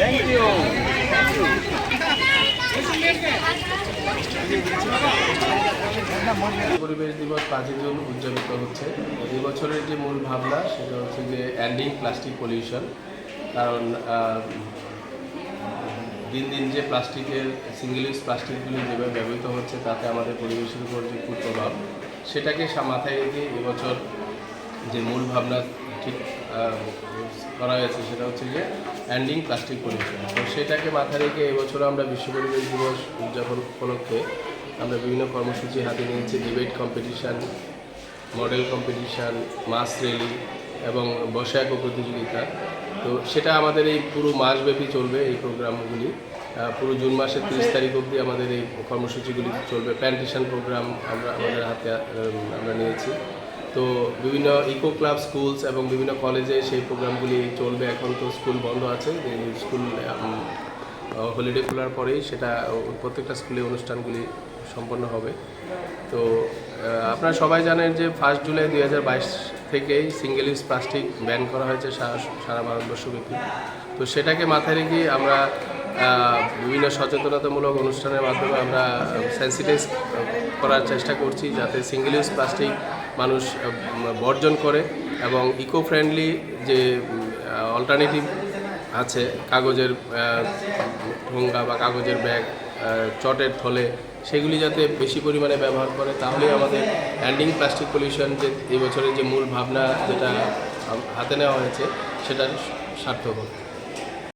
Thank you পরিবেশ দিবস পাঁচই জুন উদযাপিত হচ্ছে। এই বছরের যে মূল ভাবনা, সেটা হচ্ছে যে এন্ডিং প্লাস্টিক পলিউশন কারণ দিন দিন যে প্লাস্টিকের সিঙ্গেল ইউজ প্লাস্টিকগুলি যেভাবে ব্যবহৃত হচ্ছে, তাতে আমাদের পরিবেশের উপর যে কুপ্রভাব, সেটাকে মাথায় রেখে এবছর যে মূল ভাবনা ঠিক করা হয়েছে, সেটা হচ্ছে যে অ্যান্ডিং প্লাস্টিক পলিউশন তো সেটাকে মাথায় রেখে এবছর আমরা বিশ্ব পরিবেশ দিবস উদযাপন উপলক্ষে আমরা বিভিন্ন কর্মসূচি হাতে নিয়েছি debate competition model competition mass rally এবং বসায়ক প্রতিযোগিতা। তো সেটা আমাদের এই পুরো মাসব্যাপী চলবে এই প্রোগ্রামগুলি। পুরো জুন মাসের তিরিশ তারিখ অবধি আমাদের এই কর্মসূচিগুলি চলবে। প্ল্যান্টেশন প্রোগ্রাম আমরা আমাদের হাতে আমরা নিয়েছি। তো বিভিন্ন ইকো ক্লাব স্কুলস এবং বিভিন্ন কলেজে সেই প্রোগ্রামগুলি চলবে। এখন তো স্কুল বন্ধ আছে। স্কুল হলিডে খোলার পরেই সেটা প্রত্যেকটা স্কুলে অনুষ্ঠানগুলি সম্পন্ন হবে। তো আপনারা সবাই জানেন যে ফার্স্ট জুলাই দুই হাজার বাইশ থেকেই সিঙ্গেল ইউজ প্লাস্টিক ব্যান করা হয়েছে সারা ভারতবর্ষব্যাপী তো সেটাকে মাথায় রেখে আমরা বিভিন্ন সচেতনতামূলক অনুষ্ঠানের মাধ্যমে আমরা সেন্সিটাইজ করার চেষ্টা করছি যাতে সিঙ্গেল ইউজ প্লাস্টিক মানুষ বর্জন করে এবং ইকো ফ্রেন্ডলি যে অল্টারনেটিভ আছে, কাগজের ঠোঙ্গা বা কাগজের ব্যাগ চটের থলে সেগুলি যাতে বেশি পরিমাণে ব্যবহার করে তাহলেই আমাদের অ্যান্ডিং প্লাস্টিক পলিউশন যে এবছরের বছরের যে মূল ভাবনা যেটা হাতে নেওয়া হয়েছে সেটা সার্থক হবে।